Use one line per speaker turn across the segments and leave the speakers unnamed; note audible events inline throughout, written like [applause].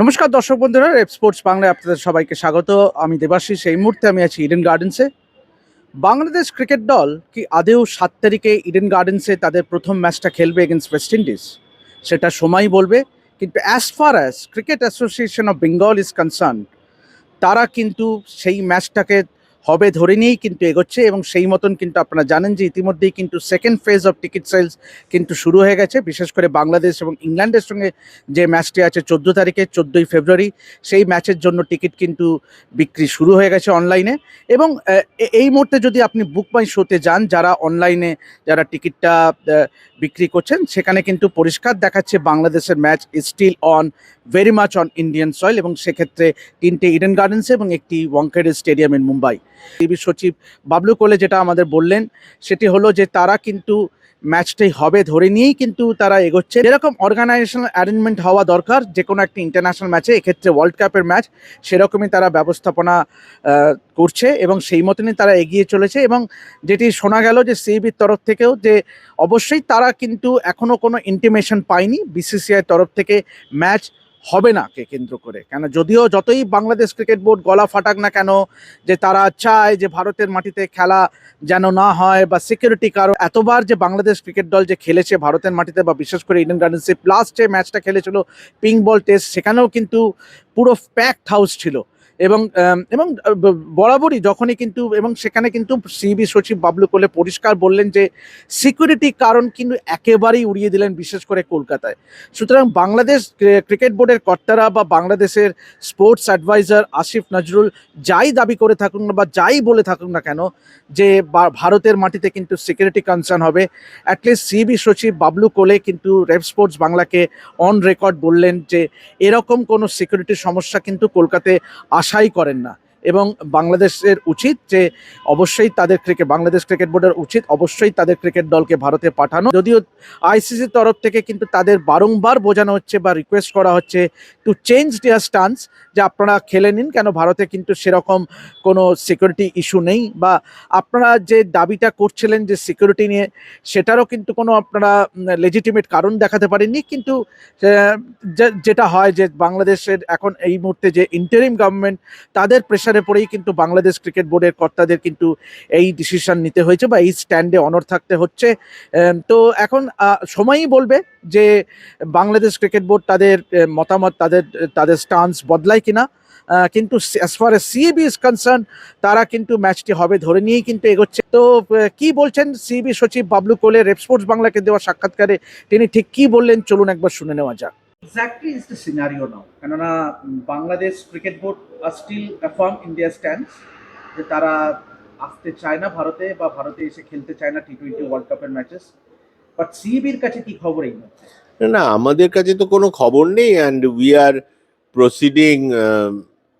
নমস্কার দর্শক বন্ধুরা, রেপ স্পোর্টস বাংলায় আপনাদের সবাইকে স্বাগত। আমি দেবাশিস, এই মুহূর্তে আমি আছি ইডেন গার্ডেন্সে বাংলাদেশ ক্রিকেট দল কি আদেও সাত তারিখে ইডেন গার্ডেন্সে তাদের প্রথম ম্যাচটা খেলবে এগেনস্ট ওয়েস্ট ইন্ডিজ সেটা সময় বলবে, কিন্তু as far as cricket association of Bengal is concern তারা কিন্তু সেই ম্যাচটাকে হবে ধরে নিয়েই কিন্তু এগোচ্ছে এবং সেই মতন কিন্তু আপনারা জানেন যে ইতিমধ্যেই কিন্তু second phase of ticket sales কিন্তু শুরু হয়ে গেছে। বিশেষ করে বাংলাদেশ এবং ইংল্যান্ডের সঙ্গে যে ম্যাচটি আছে চোদ্দ তারিখে, চোদ্দোই ফেব্রুয়ারি, সেই ম্যাচের জন্য টিকিট কিন্তু বিক্রি শুরু হয়ে গেছে অনলাইনে এবং এই মুহূর্তে যদি আপনি বুক মাই শোতে যান, যারা অনলাইনে যারা টিকিটটা বিক্রি করছেন, সেখানে কিন্তু পরিষ্কার দেখাচ্ছে বাংলাদেশের match still on very much on Indian soil এবং সেক্ষেত্রে তিনটে ইডেন গার্ডেন্সে এবং একটি Wankhede stadium in Mumbai TV সচিব বাবলু কোলে যেটা আমাদের বললেন, সেটি হলো যে তারা কিন্তু ম্যাচটাই হবে ধরে নিয়েই কিন্তু তারা এগোচ্ছে। এরকম অর্গানাইজেশনাল অ্যারেঞ্জমেন্ট হওয়া দরকার যে কোনো একটা ইন্টারন্যাশনাল ম্যাচে এক্ষেত্রে ওয়ার্ল্ড কাপের ম্যাচ সেরকমই তারা ব্যবস্থাপনা করছে এবং সেই মতনই তারা এগিয়ে চলেছে এবং যেটি শোনা গেল যে সিবির তরফ থেকেও যে অবশ্যই তারা কিন্তু এখনও কোনো ইন্টিমেশন পায়নি। বিসিসিআই তরফ থেকে ম্যাচ হবে না কে কেন্দ্র করে? কেন? যদিও যতই বাংলাদেশ ক্রিকেট বোর্ড গলা ফাটাক না কেন, যে তারা চায় যে ভারতের মাটিতে খেলা যেন না হয় বা সিকিউরিটি কারণ, এতবার যে বাংলাদেশ ক্রিকেট দল যে খেলেছে ভারতের মাটিতে বা বিশেষ করে ইডেন গার্ডেন্সে লাস্ট যে ম্যাচটা খেলেছিল পিঙ্ক বল টেস্ট সেখানেও কিন্তু পুরো প্যাকড হাউস ছিল। এবং এবং বরাবরই যখনই কিন্তু, এবং সেখানে কিন্তু সিবি সচিব বাবলু কোলে পরিষ্কার বললেন যে সিকিউরিটি কারণ কিন্তু একেবারেই উড়িয়ে দিলেন বিশেষ করে কলকাতায়। সুতরাং বাংলাদেশ ক্রিকেট বোর্ডের কর্তারা বা বাংলাদেশের স্পোর্টস অ্যাডভাইজার আসিফ নজরুল যাই দাবি করে থাকুক না বা যাই বলে থাকুক না কেন, যে ভারতের মাটিতে কিন্তু সিকিউরিটি কনসার্ন হবে। অ্যাটলিস্ট সিবি সচিব বাবলু কোলে কিন্তু রেফ স্পোর্টস বাংলাকে অন রেকর্ড বললেন যে, এরকম কোনো সিকিউরিটির সমস্যা কিন্তু কলকাতায় আশাই করেন না। এবং বাংলাদেশের উচিত যে অবশ্যই তাদের ক্রিকেট বাংলাদেশ ক্রিকেট বোর্ডের উচিত অবশ্যই তাদের ক্রিকেট দলকে ভারতে পাঠানো। যদিও আইসিসির তরফ থেকে কিন্তু তাদের বারংবার বোঝানো হচ্ছে বা রিকোয়েস্ট করা হচ্ছে টু চেঞ্জ দেয়ার স্টান্স যে আপনারা খেলে নিন, কেন ভারতে কিন্তু সেরকম কোনো সিকিউরিটি ইস্যু নেই বা আপনারা যে দাবিটা করছিলেন যে সিকিউরিটি নিয়ে, সেটারও কিন্তু কোনো আপনারা লেজিটিমেট কারণ দেখাতে পারেননি। কিন্তু যেটা হয় যে বাংলাদেশের এখন এই মুহূর্তে যে ইন্টারিম গভর্নমেন্ট তাদের প্রেশারে পড়েই কিন্তু বাংলাদেশ ক্রিকেট বোর্ডের কর্তাদের কিন্তু এই ডিসিশন নিতে হয়েছে বা এই স্ট্যান্ডে অনর থাকতে হচ্ছে। তো এখন সময়ই বলবে যে বাংলাদেশ ক্রিকেট বোর্ড তাদের মতামত, তাদের তাদের স্টান্স বদলায় কিনা কিন্তু as far as CB is concern তারা কিন্তু ম্যাচটি হবে ধরে নিয়েই কিন্তু এগোচ্ছে। তো কি বলছেন সিবি সচিব বাবলু কোলে? রেপ স্পোর্টস বাংলাকে দেওয়া সাক্ষাৎকারে তিনি ঠিক কি বললেন? চলুন একবার শুনে নেওয়া যাক। Exactly is the scenario now কেননা Bangladesh cricket board are still affirm India stand যে তারা আসতে চায় না ভারতে বা ভারতে এসে খেলতে চায় না টি টোয়েন্টি ওয়ার্ল্ড কাপের ম্যাচেস বাট সিবির কাছে কি খবর এই
না আমাদের কাছে তো কোনো খবর নেই and we are proceeding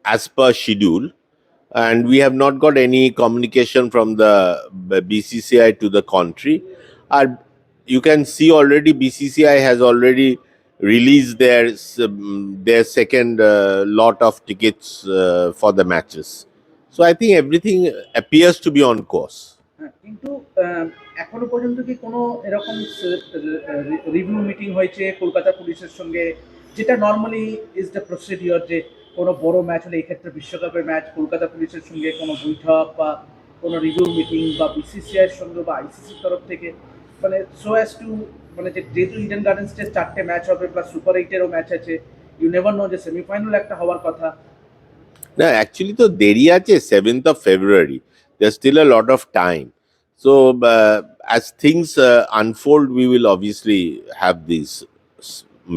as per schedule and we have not got any communication from the BCCI to the country. আর you can see already BCCI has already released their um, their second uh, lot of tickets uh, for the matches. So I think everything appears to be on course.
হ্যাঁ, কিন্তু এখনও পর্যন্ত কি কোনো এরকম review meeting হয়েছে কলকাতা পুলিশের সঙ্গে যেটা নর্মালি ইজ দ্য প্রসিডিওর যে কোনো বড় ম্যাচ হলে এক্ষেত্রে বিশ্বকাপের ম্যাচ কলকাতা পুলিশের সঙ্গে কোনো বৈঠক বা কোনো রিভিউ মিটিং বা বিসিসিআইয়ের সঙ্গে বা আইসিসির তরফ থেকে মানে সো অ্যাজ টু মানে যেহেতু ইডেন গার্ডেন্সে চারটে ম্যাচ হবে প্লাস সুপার এইটেরও ম্যাচ আছে ইউ নেভার নো যে সেমিফাইনাল একটা হওয়ার কথা।
না অ্যাকচুয়ালি তো দেরি আছে seventh of February there still a lot of time so as things unfold we will obviously have this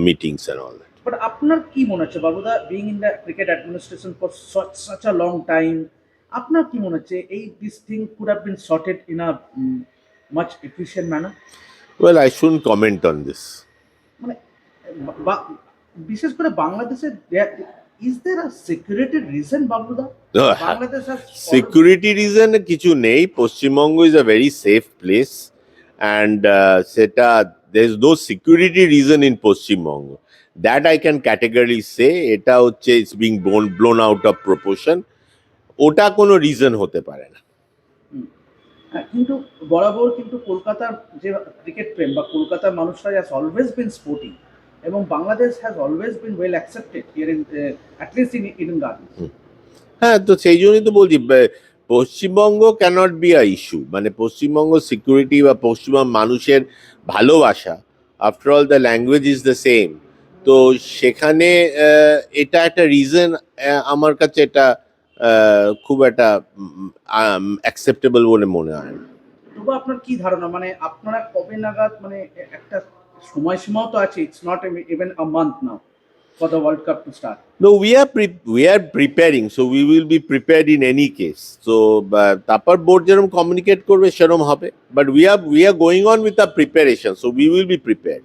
meetings and all that
but আপনার কি মনে হচ্ছে? বাবুদা being in the cricket administration for such a long time আপনার কি মনে হচ্ছে? এই this thing could have been sorted in a much efficient manner
well I should comment on this
মানে বিশেষ করে বাংলাদেশের is there a security reason বাবুদা? [laughs] Bangladesh
security reason কিছু নেই। Paschimbanga is a very safe place and সেটা there is no security reason in Paschimbanga. That I can category say এটা হচ্ছে it's being blown blown out of proportion ওটা কোনো reason হতে পারে না।
হ্যাঁ, কিন্তু বরাবর কিন্তু কলকাতার যে ক্রিকেট প্রেম বা কলকাতার মানুষরা অলওয়েজ বিন স্পোর্টিং এবং Bangladesh has always been well accepted here in at least in Eden gardens
হ্যাঁ তো সেই জন্যই তো বলছি Paschimbanga cannot be a issue মানে পশ্চিমবঙ্গ সিকিউরিটি বা পশ্চিমবঙ্গ মানুষের ভালোবাসা after all the language is the same তো সেখানে এটা একটা রিজন আমার কাছে এটা খুব একটা অ্যাকসেপ্টেবল বলে মনে হয় না।
তবু আপনার কি ধারণা মানে আপনারা কবে নাগাদ মানে একটা সময়সীমাও তো আছে it's not even a month now for the world cup to start
No, we are pre- we are preparing, so we will be prepared in any case. So তারপর বোর্ড যেরকম কমিউনিকেট করবে সেরকম হবে but we are we are going on with a preparation so we will be prepared